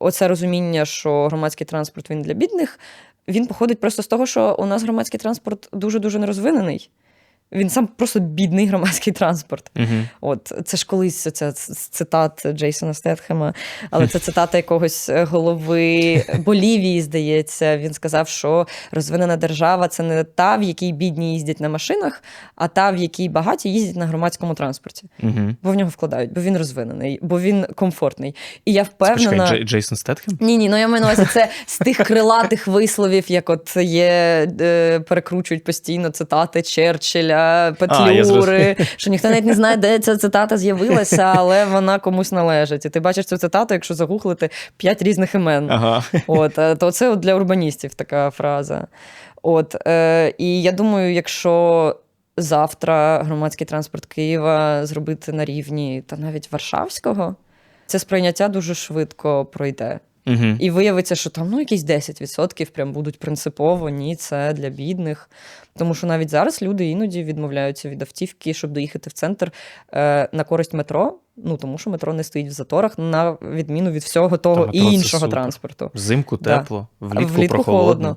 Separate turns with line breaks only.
оце розуміння, що громадський транспорт він для бідних, він походить просто з того, що у нас громадський транспорт дуже-дуже нерозвинений. Він сам просто бідний громадський транспорт.
Угу.
От це ж колись це цитат Джейсона Стетхема, але це цитата якогось голови Болівії, здається. Він сказав, що розвинена держава це не та, в якій бідні їздять на машинах, а та, в якій багаті їздять на громадському транспорті.
Угу.
Бо в нього вкладають, бо він розвинений, бо він комфортний. І я впевнена.
Джей- Джейсон Стетхем?
Ні, ні, ну я маю на увазі, це з тих крилатих висловів, як от є, е, перекручують постійно цитати Черчилля, Петлюри,
зрозумів.
що ніхто навіть не знає, де ця цитата з'явилася, але вона комусь належить. І ти бачиш цю цитату, якщо загуглити п'ять різних імен.
Ага.
От, е, то це от для урбаністів така фраза. От, е, і я думаю, якщо завтра громадський транспорт Києва зробити на рівні та навіть Варшавського, це сприйняття дуже швидко пройде.
Угу.
І виявиться, що там ну, якісь 10% прям будуть принципово, ні, це для бідних. Тому що навіть зараз люди іноді відмовляються від автівки, щоб доїхати в центр е, на користь метро. Ну тому що метро не стоїть в заторах, на відміну від всього того
Та і
іншого транспорту.
Взимку тепло,
да.
влітку,
влітку
прохолодно.
холодно.